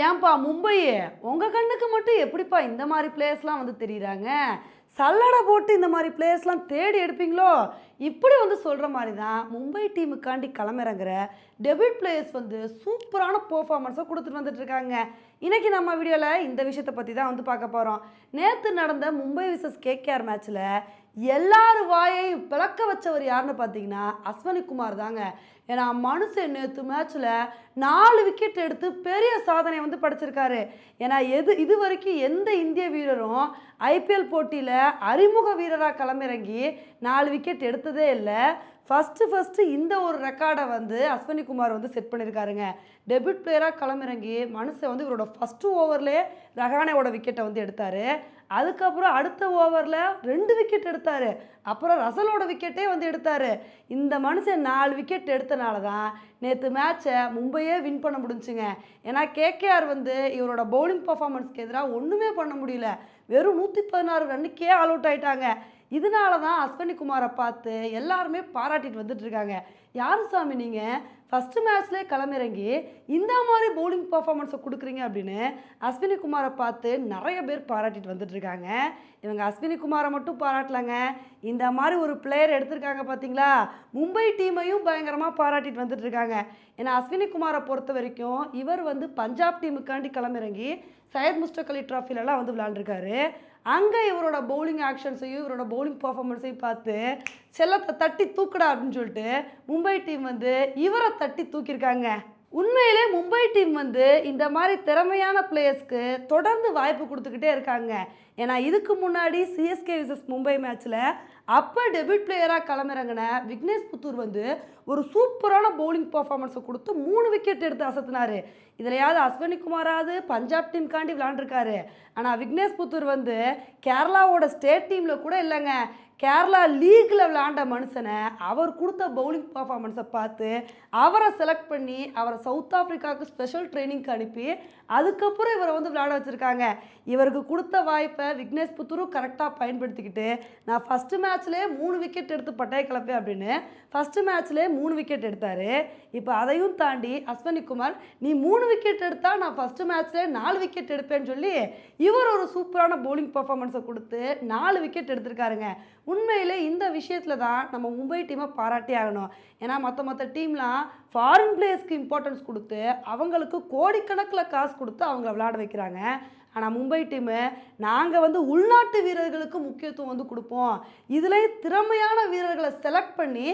ஏன்பா மும்பை உங்கள் கண்ணுக்கு மட்டும் எப்படிப்பா இந்த மாதிரி பிளேஸ்லாம் வந்து தெரியுறாங்க? சல்லடை போட்டு இந்த மாதிரி பிளேயர்ஸ்லாம் தேடி எடுப்பீங்களோ? இப்படி வந்து சொல்கிற மாதிரி தான் மும்பை டீமுக்காண்டி களமிறங்குற டெபிட் பிளேயர்ஸ் வந்து சூப்பரான பர்ஃபார்மன்ஸை கொடுத்துட்டு வந்துட்டுருக்காங்க. இன்றைக்கி நம்ம வீடியோவில் இந்த விஷயத்தை பற்றி தான் வந்து பார்க்க போகிறோம் நேற்று நடந்த மும்பை விசஸ் கேகேஆர் மேட்ச்சில் எல்லார் வாயையும் பிளக்க வச்சவர் யாருன்னு பார்த்தீங்கன்னா அஸ்வனி குமார் தாங்க. ஏன்னா மனுஷன் நேற்று மேட்ச்சில் நாலு விக்கெட் எடுத்து பெரிய சாதனை வந்து படைச்சிருக்காரு. ஏன்னா எது இது வரைக்கும் எந்த இந்திய வீரரும் ஐபிஎல் போட்டியில் அறிமுக வீரராக களமிறங்கி நாலு விக்கெட் எடுத்ததே இல்லை. ஃபஸ்ட்டு ஃபஸ்ட்டு இந்த ஒரு ரெக்கார்டை வந்து அஸ்வினி குமார் வந்து செட் பண்ணியிருக்காருங்க டெபியூட் பிளேயராக களமிறங்கி மனுஷன் வந்து இவரோட ஃபஸ்ட்டு ஓவர்லேயே ரஹானேவோட விக்கெட்டை வந்து எடுத்தார். அதுக்கப்புறம் அடுத்த ஓவரில் ரெண்டு விக்கெட் எடுத்தார். அப்புறம் ரசலோட விக்கெட்டே வந்து எடுத்தார். இந்த மனுஷன் நாலு விக்கெட் எடுத்தனால தான் நேற்று மேட்சை மும்பையே வின் பண்ண முடிஞ்சுங்க. ஏன்னா கேகேஆர் வந்து இவரோட பவுலிங் பர்ஃபார்மன்ஸ்க்கு எதிராக ஒன்றுமே பண்ண முடியல. வெறும் நூற்றி பதினாறு ரன்னுக்கே ஆல் அவுட் ஆயிட்டாங்க. இதனால தான் அஸ்வினி குமாரை பார்த்து எல்லாருமே பாராட்டிட்டு வந்துட்டு இருக்காங்க. யார் சாமி நீங்கள் ஃபஸ்ட்டு மேட்ச்லேயே களமிறங்கி இந்த மாதிரி பவுலிங் பர்ஃபார்மன்ஸை கொடுக்குறீங்க அப்படின்னு அஸ்வினி குமாரை பார்த்து நிறைய பேர் பாராட்டிட்டு வந்துட்டுருக்காங்க இவங்க அஸ்வினி குமாரை மட்டும் பாராட்டலாங்க. இந்த மாதிரி ஒரு பிளேயர் எடுத்திருக்காங்க பார்த்தீங்களா மும்பை டீமையும் பயங்கரமாக பாராட்டிட்டு வந்துட்டுருக்காங்க ஏன்னா அஸ்வினி குமாரை பொறுத்த வரைக்கும் இவர் வந்து பஞ்சாப் டீமுக்காண்டி களமிறங்கி சையத் முஸ்டக் அலி ட்ராஃபிலெலாம் வந்து விளாண்டுருக்காரு. அங்கே இவரோட பவுலிங் ஆக்ஷன்ஸையும் இவரோட பவுலிங் பர்ஃபார்மன்ஸையும் பார்த்து செல்லத்தை தட்டி தூக்குடா அப்படின்னு சொல்லிட்டு மும்பை டீம் வந்து இவரை தட்டி தூக்கியிருக்காங்க. உண்மையிலே மும்பை டீம் வந்து இந்த மாதிரி திறமையான பிளேயர்ஸ்க்கு தொடர்ந்து வாய்ப்பு கொடுத்துக்கிட்டே இருக்காங்க. ஏன்னா இதுக்கு முன்னாடி சிஎஸ்கே விசஸ் மும்பை மேட்ச்சில் அப்போ டெபிட் பிளேயராக களமிறங்கின விக்னேஷ் புத்தூர் வந்து ஒரு சூப்பரான பவுலிங் பர்ஃபார்மன்ஸை கொடுத்து மூணு விக்கெட் எடுத்து அசத்தினாரு. இதுலையாவது அஸ்வினி குமாராவது பஞ்சாப் டீம்காண்டி விளாண்டுருக்காரு ஆனால் விக்னேஷ் புத்தூர் வந்து கேரளாவோட ஸ்டேட் டீமில் கூட இல்லைங்க. கேரளா லீக்கில் விளாண்ட மனுஷனை அவர் கொடுத்த பவுலிங் பர்ஃபார்மன்ஸை பார்த்து அவரை செலக்ட் பண்ணி அவரை சவுத் ஆஃப்ரிக்காவுக்கு ஸ்பெஷல் ட்ரைனிங்க்கு அனுப்பி அதுக்கப்புறம் இவரை வந்து விளையாட வச்சுருக்காங்க. இவருக்கு கொடுத்த வாய்ப்பை விக்னேஷ் புத்தூரும் கரெக்டாக பயன்படுத்திக்கிட்டு நான் ஃபஸ்ட்டு மேட்ச்லேயே மூணு விக்கெட் எடுத்து பட்டைய கிளப்பேன் அப்படின்னு ஃபஸ்ட்டு மேட்ச்லேயே மூணு விக்கெட் எடுத்தார். இப்போ அதையும் தாண்டி அஸ்வினி குமார் நீ மூணு விக்கெட் எடுத்தால் நான் ஃபஸ்ட்டு மேட்ச்லேயே நாலு விக்கெட் எடுப்பேன்னு சொல்லி இவர் ஒரு சூப்பரான பவுலிங் பர்ஃபார்மன்ஸை கொடுத்து நாலு விக்கெட் எடுத்திருக்காருங்க. உண்மையிலே இந்த விஷயத்தில் தான் நம்ம மும்பை டீமை பாராட்டி ஆகணும். ஏன்னா மற்ற மற்ற டீம்லாம் ஃபாரின் பிளேயர்ஸ்க்கு இம்பார்ட்டன்ஸ் கொடுத்து அவங்களுக்கு கோடிக்கணக்கில் காசு கொடுத்து அவங்கள விளையாட வைக்கிறாங்க. ஆனால் மும்பை டீமு நாங்கள் வந்து உள்நாட்டு வீரர்களுக்கு முக்கியத்துவம் வந்து கொடுப்போம். இதில் திறமையான வீரர்களை செலக்ட் பண்ணி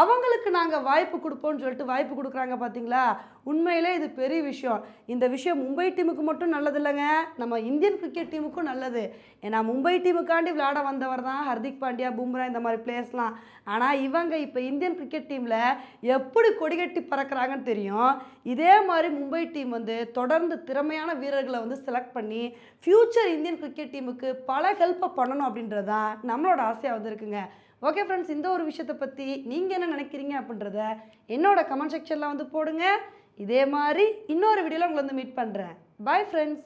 அவங்களுக்கு நாங்கள் வாய்ப்பு கொடுப்போம்னு சொல்லிட்டு வாய்ப்பு கொடுக்குறாங்க பார்த்தீங்களா உண்மையிலே இது பெரிய விஷயம். இந்த விஷயம் மும்பை டீமுக்கு மட்டும் நல்லது இல்லைங்க. நம்ம இந்தியன் கிரிக்கெட் டீமுக்கும் நல்லது. ஏன்னா மும்பை டீமுக்காண்டி விளையாட வந்தவர் தான் ஹர்திக் பாண்டியா பும்ரா இந்த மாதிரி பிளேயர்ஸ்லாம் ஆனால் இவங்க இப்போ இந்தியன் கிரிக்கெட் டீமில் எப்படி கொடிகட்டி பறக்கிறாங்கன்னு தெரியும். இதே மாதிரி மும்பை டீம் வந்து தொடர்ந்து திறமையான வீரர்களை வந்து செலக்ட் பண்ணி ஃப்யூச்சர் இந்தியன் கிரிக்கெட் டீமுக்கு பல ஹெல்ப்பை பண்ணணும் அப்படின்றது தான் நம்மளோட ஆசையாக வந்து இருக்குங்க ஓகே ஃப்ரெண்ட்ஸ் இந்த ஒரு விஷயத்தை பற்றி நீங்கள் என்ன நினைக்கிறீங்க அப்படின்றத என்னோட கமெண்ட் செக்ஷனில் வந்து போடுங்க. இதே மாதிரி இன்னொரு வீடியோவில் உங்களை வந்து மீட் பண்ணுறேன் பாய் ஃப்ரெண்ட்ஸ்